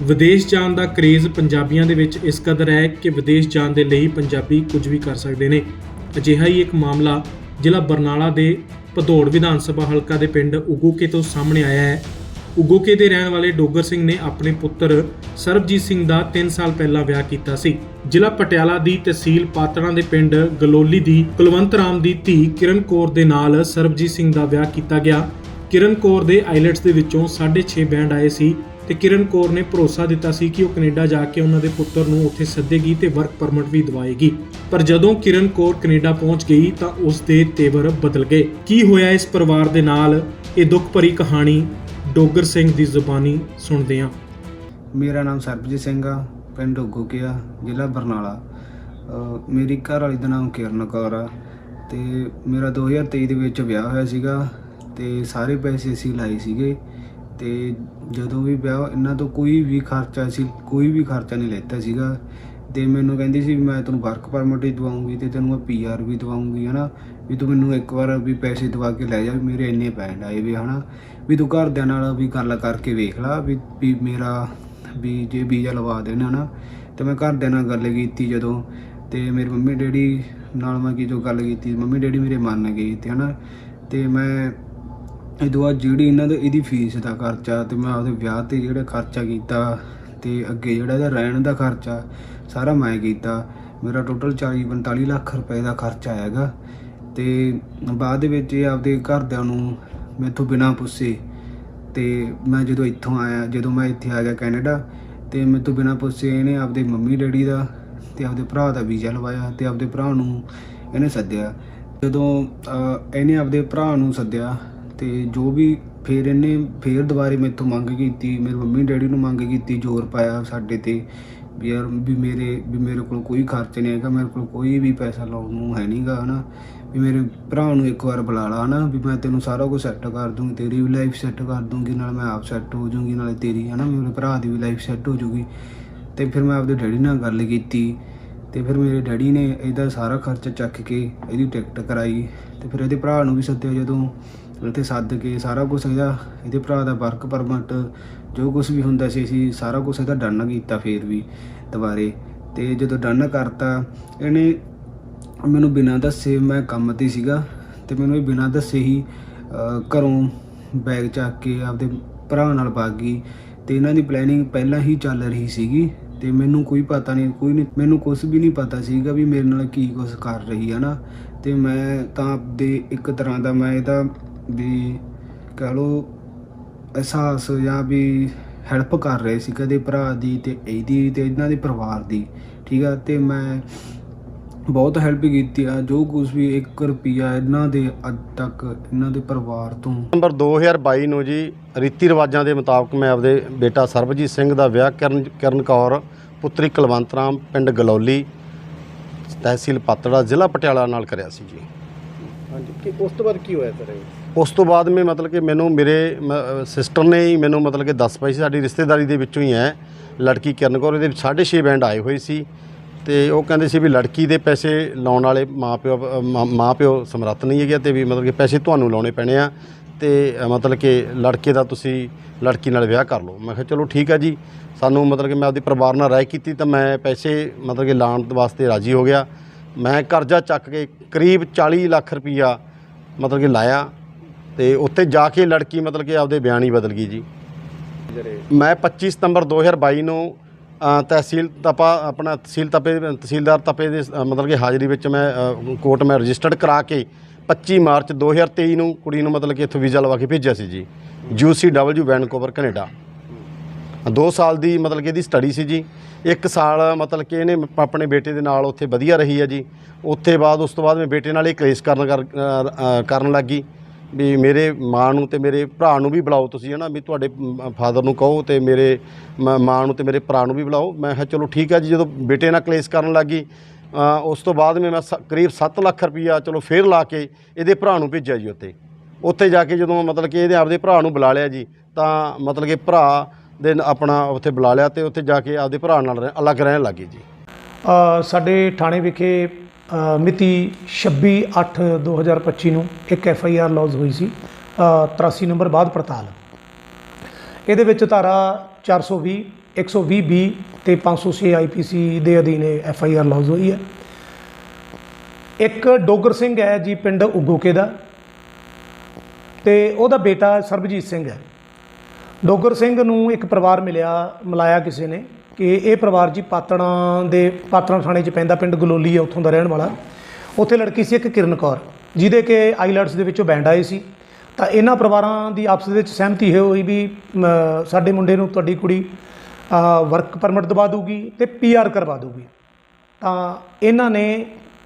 ਵਿਦੇਸ਼ ਜਾਣ ਦਾ ਕਰੇਜ਼ ਪੰਜਾਬੀਆਂ ਦੇ ਵਿੱਚ ਇਸ ਕਦਰ ਹੈ ਕਿ ਵਿਦੇਸ਼ ਜਾਣ ਦੇ ਲਈ ਪੰਜਾਬੀ ਕੁਝ ਵੀ ਕਰ ਸਕਦੇ ਨੇ। ਅਜਿਹਾ ਹੀ ਇੱਕ ਮਾਮਲਾ ਜ਼ਿਲ੍ਹਾ ਬਰਨਾਲਾ ਦੇ ਭਦੌੜ ਵਿਧਾਨ ਸਭਾ ਹਲਕਾ ਦੇ ਪਿੰਡ ਉਗੋਕੇ ਤੋਂ ਸਾਹਮਣੇ ਆਇਆ ਹੈ। ਉਗੋਕੇ ਦੇ ਰਹਿਣ ਵਾਲੇ ਡੋਗਰ ਸਿੰਘ ਨੇ ਆਪਣੇ ਪੁੱਤਰ ਸਰਬਜੀਤ ਸਿੰਘ ਦਾ 3 ਸਾਲ ਪਹਿਲਾਂ ਵਿਆਹ ਕੀਤਾ ਸੀ। ਜ਼ਿਲ੍ਹਾ ਪਟਿਆਲਾ ਦੀ ਤਹਿਸੀਲ ਪਾਤੜਾਂ ਦੇ ਪਿੰਡ ਗਲੋਲੀ ਦੀ ਕੁਲਵੰਤ ਰਾਮ ਦੀ ਧੀ ਕਿਰਨ ਕੌਰ ਦੇ ਨਾਲ ਸਰਬਜੀਤ ਸਿੰਘ ਦਾ ਵਿਆਹ ਕੀਤਾ ਗਿਆ। ਕਿਰਨ ਕੌਰ ਦੇ ਆਈਲੈਟਸ ਦੇ ਵਿੱਚੋਂ 6.5 ਬੈਂਡ ਆਏ ਸੀ। ਤੇ ਕਿਰਨ ਕੌਰ ਨੇ ਭਰੋਸਾ ਦਿੱਤਾ ਸੀ ਕਿ ਉਹ ਕੈਨੇਡਾ ਜਾ ਕੇ ਉਹਨਾਂ ਦੇ ਪੁੱਤਰ ਨੂੰ ਉੱਥੇ ਸੱਦੇਗੀ ਤੇ ਵਰਕ ਪਰਮਿਟ ਵੀ ਦਿਵਾਏਗੀ। ਪਰ ਜਦੋਂ ਕਿਰਨ ਕੌਰ ਕੈਨੇਡਾ ਪਹੁੰਚ ਗਈ ਤਾਂ ਉਸ ਦੇ ਤੇਵਰ ਬਦਲ ਗਏ। ਕੀ ਹੋਇਆ ਇਸ ਪਰਿਵਾਰ ਦੇ ਨਾਲ? ਇਹ ਦੁੱਖ ਭਰੀ ਕਹਾਣੀ ਡੋਗਰ ਸਿੰਘ ਦੀ ਜ਼ੁਬਾਨੀ ਸੁਣਦੇ ਹਾਂ। ਮੇਰਾ ਨਾਮ ਸਰਬਜੀਤ ਸਿੰਘ ਆ, ਪਿੰਡ ਉਗੋਕਿਆ ਜ਼ਿਲ੍ਹਾ ਬਰਨਾਲਾ। ਅਹ ਮੇਰੀ ਘਰ ਵਾਲੀ ਦਾ ਨਾਮ ਕਿਰਨ ਕੌਰ ਆ ਤੇ ਮੇਰਾ 2023 ਦੇ ਵਿੱਚ ਵਿਆਹ ਹੋਇਆ ਸੀਗਾ ਤੇ ਸਾਰੇ ਪੈਸੇ ਅਸੀਂ ਲਾਏ ਸੀਗੇ। ਤੇ ਜਦੋਂ ਵੀ ਵਿਆਹ ਇਹਨਾਂ ਤੋਂ ਕੋਈ ਵੀ ਖਰਚਾ ਸੀ, ਕੋਈ ਵੀ ਖਰਚਾ ਨਹੀਂ ਲੈਤਾ ਸੀਗਾ। ਤੇ ਮੈਨੂੰ ਕਹਿੰਦੀ ਸੀ ਵੀ ਮੈਂ ਤੈਨੂੰ ਵਰਕ ਪਰਮਿਟ ਹੀ ਦਵਾਉਂਗੀ ਤੇ ਤੈਨੂੰ ਮੈਂ ਪੀਆਰ ਵੀ ਦਵਾਉਂਗੀ, ਹਨਾ? ਵੀ ਤੂੰ ਮੈਨੂੰ ਇੱਕ ਵਾਰ ਵੀ ਪੈਸੇ ਦਵਾ ਕੇ ਲੈ ਜਾ, ਵੀ ਮੇਰੇ ਇੰਨੇ ਪੈਣ ਆਏ ਵੀ, ਹਨਾ? ਵੀ ਤੂੰ ਘਰਦਿਆਂ ਨਾਲ ਵੀ ਗੱਲ ਕਰਕੇ ਵੇਖ ਲੈ, ਵੀ ਵੀ ਮੇਰਾ, ਵੀ ਜੇ ਵੀਜ਼ਾ ਲਵਾ ਦੇਣ, ਹਨਾ? ਤੇ ਮੈਂ ਘਰਦਿਆਂ ਨਾਲ ਗੱਲ ਕੀਤੀ ਜਦੋਂ, ਤੇ ਮੇਰੇ ਮੰਮੀ ਡੈਡੀ ਨਾਲ ਮੈਂ ਕੀ ਜੋ ਗੱਲ ਕੀਤੀ, ਮੰਮੀ ਡੈਡੀ ਮੇਰੇ ਮੰਨ ਗਏ ਤੇ ਹਨਾ? ਤੇ ਮੈਂ ਇਹ ਤੋਂ ਬਾਅਦ ਜਿਹੜੀ ਇਹਨਾਂ ਦੇ ਇਹਦੀ ਫੀਸ ਦਾ ਖਰਚਾ ਤੇ ਮੈਂ ਆਪਦੇ ਵਿਆਹ ਤੇ ਜਿਹੜਾ ਖਰਚਾ ਕੀਤਾ ਤੇ ਅੱਗੇ ਜਿਹੜਾ ਇਹਦਾ ਰਹਿਣ ਦਾ ਖਰਚਾ, ਸਾਰਾ ਮੈਂ ਕੀਤਾ। ਮੇਰਾ ਟੋਟਲ 40 45 ਲੱਖ ਰੁਪਏ ਦਾ ਖਰਚਾ ਆਏਗਾ ਤੇ ਬਾਅਦ ਦੇ ਵਿੱਚ ਇਹ ਆਪਦੇ ਘਰਦਿਆਂ ਨੂੰ ਮੈਥੋਂ ਬਿਨਾਂ ਪੁੱਛੇ ਤੇ ਮੈਂ ਜਦੋਂ ਇੱਥੋਂ ਆਇਆ, ਜਦੋਂ ਮੈਂ ਇੱਥੇ ਆ ਗਿਆ ਕੈਨੇਡਾ, ਤੇ ਮੇਰੇ ਬਿਨਾਂ ਪੁੱਛੇ ਇਹਨੇ ਆਪਦੇ ਮੰਮੀ ਡੈਡੀ ਦਾ ਤੇ ਆਪਦੇ ਭਰਾ ਦਾ ਵੀਜ਼ਾ ਲਵਾਇਆ ਤੇ ਆਪਦੇ ਭਰਾ ਨੂੰ ਇਹਨੇ ਸੱਦਿਆ। ਜਦੋਂ ਇਹਨੇ ਆਪਦੇ ਭਰਾ ਨੂੰ ਸੱਦਿਆ ਤੇ ਜੋ ਵੀ ਫਿਰ ਇਹਨੇ ਫਿਰ ਦੁਬਾਰੇ ਮੇਥੋਂ ਮੰਗ ਕੀਤੀ, ਮੇਰੇ ਮੰਮੀ ਡੈਡੀ ਨੂੰ ਮੰਗ ਕੀਤੀ, ਜ਼ੋਰ ਪਾਇਆ ਸਾਡੇ ਤੇ ਵੀ ਯਾਰ ਵੀ ਮੇਰੇ ਵੀ ਮੇਰੇ ਕੋਲ ਕੋਈ ਖਰਚ ਨਹੀਂ ਹੈਗਾ, ਮੇਰੇ ਕੋਲ ਕੋਈ ਵੀ ਪੈਸਾ ਲਾਉਣ ਨੂੰ ਹੈ ਨਹੀਂਗਾ ਹਨਾ। ਵੀ ਮੇਰੇ ਭਰਾ ਨੂੰ ਇੱਕ ਵਾਰ ਬੁਲਾ ਲਾ, ਹਨਾ, ਵੀ ਮੈਂ ਤੈਨੂੰ ਸਾਰਾ ਕੁਝ ਸੈੱਟ ਕਰ ਦੂੰਗੀ, ਤੇਰੀ ਵੀ ਲਾਈਫ ਸੈੱਟ ਕਰ ਦੂੰਗੀ, ਨਾਲ ਮੈਂ ਆਪ ਸੈੱਟ ਹੋ ਜਾਊਂਗੀ, ਨਾਲੇ ਤੇਰੀ, ਹਨਾ ਮੇਰੇ ਭਰਾ ਦੀ ਵੀ ਲਾਈਫ ਸੈੱਟ ਹੋ ਜਾਊਗੀ। ਤੇ ਫਿਰ ਮੈਂ ਆਪਦੇ ਡੈਡੀ ਨਾਲ ਗੱਲ ਕੀਤੀ, ਤੇ ਫਿਰ ਮੇਰੇ ਡੈਡੀ ਨੇ ਇਹਦਾ ਸਾਰਾ ਖਰਚਾ ਚੱਕ ਕੇ ਇਹਦੀ ਟਿਕਟ ਕਰਾਈ, ਤੇ ਫਿਰ ਇਹਦੇ ਭਰਾ ਨੂੰ ਵੀ ਸੱਦਿਆ ਜਦੋਂ 'ਤੇ ਸੱਦ ਕੇ ਸਾਰਾ ਕੁਝ ਇਹਦਾ, ਇਹਦੇ ਭਰਾ ਦਾ ਵਰਕ ਪਰਮਿਟ ਜੋ ਕੁਝ ਵੀ ਹੁੰਦਾ ਸੀ, ਅਸੀਂ ਸਾਰਾ ਕੁਝ ਇਹਦਾ ਡਨ ਕੀਤਾ ਫੇਰ ਵੀ ਦੁਬਾਰੇ। ਤੇ ਜਦੋਂ ਡਨ ਕਰਤਾ, ਇਹਨੇ ਮੈਨੂੰ ਬਿਨਾਂ ਦੱਸੇ ਮੈਂ ਕੰਮ ਤੇ ਸੀਗਾ ਤੇ ਮੈਨੂੰ ਇਹ ਬਿਨਾਂ ਦੱਸੇ ਹੀ ਘਰੋਂ ਬੈਗ ਚੱਕ ਕੇ ਆਪਦੇ ਭਰਾ ਨਾਲ ਭੱਗ ਗਈ ਤੇ ਇਹਨਾਂ ਦੀ ਪਲੈਨਿੰਗ ਪਹਿਲਾਂ ਹੀ ਚੱਲ ਰਹੀ ਸੀਗੀ ਤੇ ਮੈਨੂੰ ਕੋਈ ਪਤਾ ਨਹੀਂ, ਕੋਈ ਨਹੀਂ, ਮੈਨੂੰ ਕੁਝ ਵੀ ਨਹੀਂ ਪਤਾ ਸੀਗਾ ਵੀ ਮੇਰੇ ਨਾਲ ਕੀ ਕੁਝ ਕਰ ਰਹੀ ਹੈ ਨਾ। ਤੇ ਮੈਂ ਤਾਂ ਆਪਦੇ ਇੱਕ ਤਰ੍ਹਾਂ ਦਾ ਮੈਂ ਇਹਦਾ ਵੀ ਕਹ ਲੋ ਅਹਿਸਾਸ ਜਾਂ ਵੀ ਹੈਲਪ ਕਰ ਰਹੇ ਸੀ ਕਦੇ ਭਰਾ ਦੀ ਤੇ ਇਹਦੀ ਤੇ ਇਹਨਾਂ ਦੇ ਪਰਿਵਾਰ ਦੀ ਠੀਕ ਆ? ਤੇ ਮੈਂ ਬਹੁਤ ਹੈਲਪ ਕੀਤੀ ਆ ਜੋ ਕੁਝ ਵੀ 1 ਰੁਪਿਆ ਇਹਨਾਂ ਦੇ ਅੱਜ ਤੱਕ ਇਹਨਾਂ ਦੇ ਪਰਿਵਾਰ ਤੋਂ। ਨਵੰਬਰ 2022 ਨੂੰ ਜੀ ਰੀਤੀ ਰਿਵਾਜਾਂ ਦੇ ਮੁਤਾਬਕ ਮੈਂ ਆਪਦੇ ਬੇਟਾ ਸਰਬਜੀਤ ਸਿੰਘ ਦਾ ਵਿਆਹ ਕਰਨ ਕਰਨ ਕੌਰ ਪੁੱਤਰੀ ਕੁਲਵੰਤ ਰਾਮ ਪਿੰਡ ਗਲੌਲੀ ਤਹਿਸੀਲ ਪਾਤੜਾ ਜ਼ਿਲ੍ਹਾ ਪਟਿਆਲਾ ਨਾਲ ਕਰਿਆ ਸੀ ਜੀ। ਹਾਂਜੀ ਕਿ ਉਸ ਤੋਂ ਬਾਅਦ ਕੀ ਹੋਇਆ ਸਰ ਉਸ ਤੋਂ ਬਾਅਦ ਮੈਂ ਮਤਲਬ ਕਿ ਮੈਨੂੰ ਮੇਰੇ ਸਿਸਟਰ ਨੇ ਹੀ ਮੈਨੂੰ ਮਤਲਬ ਕਿ ਦੱਸ ਪਾਈ ਸੀ ਸਾਡੀ ਰਿਸ਼ਤੇਦਾਰੀ ਦੇ ਵਿੱਚੋਂ ਹੀ ਹੈ। ਲੜਕੀ ਕਿਰਨ ਕੌਰ ਇਹਦੇ ਵਿੱਚ 6.5 ਬੈਂਡ ਆਏ ਹੋਏ ਸੀ। ਤੇ ਉਹ ਕਹਿੰਦੇ ਸੀ ਵੀ ਲੜਕੀ ਦੇ ਪੈਸੇ ਲਾਉਣ ਵਾਲੇ ਮਾਪਿਓ ਅ, ਮਾਂ- ਮਾਪਿਓ ਸਮਰੱਥ ਨਹੀਂ ਹੈਗੇ ਤੇ ਵੀ ਮਤਲਬ ਕਿ ਪੈਸੇ ਤੁਹਾਨੂੰ ਲਾਉਣੇ ਪੈਣੇ ਆ। ਤੇ ਮਤਲਬ ਕਿ ਲੜਕੇ ਦਾ ਤੁਸੀਂ ਲੜਕੀ ਨਾਲ ਵਿਆਹ ਕਰ ਲਓ। ਮੈਂ ਕਿਹਾ ਚਲੋ ਠੀਕ ਆ ਜੀ। ਸਾਨੂੰ ਮਤਲਬ ਕਿ ਮੈਂ ਆਪਦੇ ਪਰਿਵਾਰ ਨਾਲ ਰਾਏ ਕੀਤੀ ਤਾਂ ਮੈਂ ਪੈਸੇ ਮਤਲਬ ਕਿ ਲਾਉਣ ਵਾਸਤੇ ਰਾਜੀ ਹੋ ਗਿਆ। ਮੈਂ ਕਰਜ਼ਾ ਚੱਕ ਕੇ ਕਰੀਬ 40 ਲੱਖ ਰੁਪਈਆ ਮਤਲਬ ਕਿ ਲਾਇਆ। ਤੇ ਉੱਥੇ ਜਾ ਕੇ ਲੜਕੀ ਮਤਲਬ ਕਿ ਆਪਦੇ ਬਿਆਨ ਹੀ ਬਦਲ ਗਈ ਜੀ। ਮੈਂ 25 ਸਤੰਬਰ 2022 ਨੂੰ ਤਹਿਸੀਲ ਤਪਾ ਆਪਣਾ ਤਹਿਸੀਲ ਤਪੇ ਤਹਿਸੀਲਦਾਰ ਤਪੇ ਦੇ ਮਤਲਬ ਕਿ ਹਾਜ਼ਰੀ ਵਿੱਚ ਮੈਂ ਕੋਰਟ ਮੈਂ ਰਜਿਸਟਰਡ ਕਰਾ ਕੇ 25 ਮਾਰਚ 2023 ਨੂੰ ਕੁੜੀ ਨੂੰ ਮਤਲਬ ਕਿ ਇੱਥੋਂ ਵੀਜ਼ਾ ਲਵਾ ਕੇ ਭੇਜਿਆ ਸੀ ਜੀ। ਯੂਸੀਡਬਲਯੂ ਵੈਨਕੂਵਰ ਕੈਨੇਡਾ। 2 ਸਾਲ ਦੀ ਮਤਲਬ ਕਿ ਇਹਦੀ ਸਟੱਡੀ ਸੀ ਜੀ। ਇੱਕ ਸਾਲ ਮਤਲਬ ਕਿ ਇਹਨੇ ਆਪਣੇ ਬੇਟੇ ਦੇ ਨਾਲ ਉੱਥੇ ਵਧੀਆ ਰਹੀ ਹੈ ਜੀ। ਉੱਥੇ ਬਾਅਦ ਉਸ ਤੋਂ ਬਾਅਦ ਮੈਂ ਬੇਟੇ ਨਾਲ ਇਹ ਕਲੇਸ਼ ਕਰਨ ਕਰ- ਅ, ਅ, ਕਰਨ ਲੱਗੀ ਵੀ ਮੇਰੇ ਮਾਂ ਨੂੰ ਤੇ ਮੇਰੇ ਭਰਾ ਨੂੰ ਵੀ ਬੁਲਾਓ ਤੁਸੀਂ ਹਨਾ ਵੀ ਤੁਹਾਡੇ ਫਾਦਰ ਨੂੰ ਕਹੋ ਤੇ ਮੇਰੇ ਮ- ਮਾਂ ਨੂੰ ਤੇ ਮੇਰੇ ਭਰਾ ਨੂੰ ਵੀ ਬੁਲਾਓ। ਮੈਂ ਕਿਹਾ ਚਲੋ ਠੀਕ ਹੈ ਜੀ ਜਦੋਂ ਬੇਟੇ ਨਾਲ ਕਲੇਸ਼ ਕਰਨ ਲੱਗੀ ਅ, ਉਸ ਤੋਂ ਬਾਅਦ ਮੈਂ ਮੈਂ ਸ- ਕਰੀਬ 7 ਲੱਖ ਰੁਪਈਆ ਚਲੋ ਫੇਰ ਲਾ ਕੇ ਇਹਦੇ ਭਰਾ ਨੂੰ ਭੇਜਿਆ ਜੀ ਉੱਥੇ। ਉੱਥੇ ਜਾ ਕੇ ਜਦੋਂ ਮਤਲਬ ਕਿ ਇਹਦੇ ਆਪਦੇ ਭਰਾ ਨੂੰ ਬੁਲਾ ਲਿਆ ਜੀ ਤਾਂ ਮਤਲਬ ਕਿ ਭਰਾ ਦੇ ਆਪਣਾ ਉੱਥੇ ਬੁਲਾ ਲਿਆ ਤੇ ਉੱਥੇ ਜਾ ਕੇ ਆਪਦੇ ਭਰਾ ਨਾਲ ਰਹਿ- ਅਲੱਗ ਰਹਿਣ ਲੱਗੇ ਜੀ। ਸਾਡੇ ਥਾਣੇ ਵਿਖੇ ਮਿਤੀ 26/8/2025 ਨੂੰ ਇੱਕ ਐਫ ਆਈ ਆਰ ਲੌਜ ਹੋਈ ਸੀ ਅ, 83 ਨੰਬਰ ਬਾਅਦ ਪੜਤਾਲ। ਇਹਦੇ ਵਿੱਚ ਧਾਰਾ 420 120 ਬੀ ਤੇ 506 ਆਈਪੀਸੀ ਦੇ ਅਧੀਨ ਐਫ ਆਈ ਆਰ ਲੌਜ ਹੋਈ ਹੈ। ਇੱਕ ਡੋਗਰ ਸਿੰਘ ਹੈ ਜੀ ਪਿੰਡ ਉਗੋਕੇ ਦਾ ਤੇ ਉਹਦਾ ਬੇਟਾ ਸਰਬਜੀਤ ਸਿੰਘ ਹੈ। ਡੋਗਰ ਸਿੰਘ ਨੂੰ ਇੱਕ ਪਰਿਵਾਰ ਮਿਲਿਆ ਮਿਲਾਇਆ ਕਿਸੇ ਨੇ। ਕਿ ਇਹ ਪਰਿਵਾਰ ਜੀ ਪਾਤੜਾਂ ਦੇ ਪਾਤੜਾਂ ਥਾਣੇ 'ਚ ਪੈਂਦਾ, ਪਿੰਡ ਗਲੋਲੀ ਹੈ ਉੱਥੋਂ ਦਾ ਰਹਿਣ ਵਾਲਾ। ਉੱਥੇ ਲੜਕੀ ਸੀ ਇੱਕ ਕਿਰਨ ਕੌਰ, ਜਿਹਦੇ ਕਿ ਆਈਲੈਟਸ ਦੇ ਵਿੱਚੋਂ ਬੈਂਡ ਆਏ ਸੀ। ਤਾਂ ਇਹਨਾਂ ਪਰਿਵਾਰਾਂ ਦੀ ਆਪਸ ਦੇ ਵਿੱਚ ਸਹਿਮਤੀ ਇਹ ਹੋਈ ਵੀ ਸਾਡੇ ਮੁੰਡੇ ਨੂੰ ਤੁਹਾਡੀ ਕੁੜੀ ਵਰਕ ਪਰਮਿਟ ਦਵਾ ਦੂਗੀ ਤੇ ਪੀਆਰ ਕਰਵਾ ਦੂਗੀ ਤਾਂ ਇਹਨਾਂ ਨੇ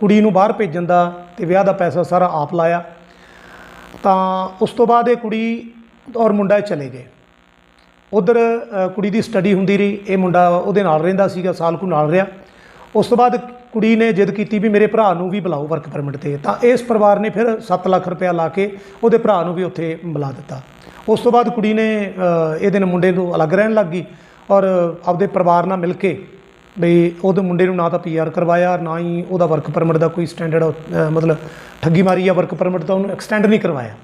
ਕੁੜੀ ਨੂੰ ਬਾਹਰ ਭੇਜਣ ਦਾ ਤੇ ਵਿਆਹ ਦਾ ਪੈਸਾ ਸਾਰਾ ਆਪ ਲਾਇਆ। ਤਾਂ ਉਸ ਤੋਂ ਬਾਅਦ ਇਹ ਕੁੜੀ ਔਰ ਮੁੰਡਾ ਚਲੇ ਗਏ। ਉਧਰ ਕੁੜੀ ਦੀ ਸਟੱਡੀ ਹੁੰਦੀ ਰਹੀ। ਇਹ ਮੁੰਡਾ ਉਹਦੇ ਨਾਲ ਰਹਿੰਦਾ ਸੀਗਾ ਸਾਲ ਕੁ ਨਾਲ ਰਿਹਾ। ਉਸ ਤੋਂ ਬਾਅਦ ਕੁੜੀ ਨੇ ਜਿੱਦ ਕੀਤੀ ਵੀ ਮੇਰੇ ਭਰਾ ਨੂੰ ਵੀ ਬੁਲਾਓ ਵਰਕ ਪਰਮਿਟ ਤੇ। ਤਾਂ ਇਸ ਪਰਿਵਾਰ ਨੇ ਫਿਰ 7 ਲੱਖ ਰੁਪਇਆ ਲਾ ਕੇ ਉਹਦੇ ਭਰਾ ਨੂੰ ਵੀ ਉੱਥੇ ਬੁਲਾ ਦਿੱਤਾ। ਉਸ ਤੋਂ ਬਾਅਦ ਕੁੜੀ ਨੇ ਅ, ਇਹਦੇ ਨਾਲ ਮੁੰਡੇ ਨੂੰ ਅਲੱਗ ਰਹਿਣ ਲੱਗ ਗਈ ਔਰ ਆਪਦੇ ਪਰਿਵਾਰ ਨਾਲ ਮਿਲ ਕੇ ਵੀ ਉਹਦੇ ਮੁੰਡੇ ਨੂੰ ਨਾ ਤਾਂ ਪੀਆਰ ਕਰਵਾਇਆ ਨਾ ਹੀ ਉਹਦਾ ਵਰਕ ਪਰਮਿਟ ਦਾ ਕੋਈ ਸਟੈਂਡਰਡ ਮਤਲਬ ਠੱਗੀ ਮਾਰੀ ਆ ਵਰਕ ਪਰਮਿਟ ਤਾਂ ਉਹਨੂੰ ਐਕਸਟੈਂਡ ਨਹੀਂ ਕਰਵਾਇਆ।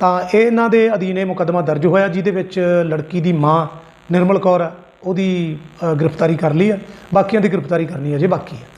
ਤਾਂ ਇਹਨਾਂ ਦੇ ਅਧੀਨ ਇਹ ਮੁਕੱਦਮਾ ਦਰਜ ਹੋਇਆ, ਜਿਹਦੇ ਵਿੱਚ ਲੜਕੀ ਦੀ ਮਾਂ ਨਿਰਮਲ ਕੌਰ ਹੈ ਉਹਦੀ ਗ੍ਰਿਫਤਾਰੀ ਕਰ ਲਈ ਹੈ ਬਾਕੀਆਂ ਦੀ ਗ੍ਰਿਫਤਾਰੀ ਕਰਨੀ ਅਜੇ ਬਾਕੀ ਹੈ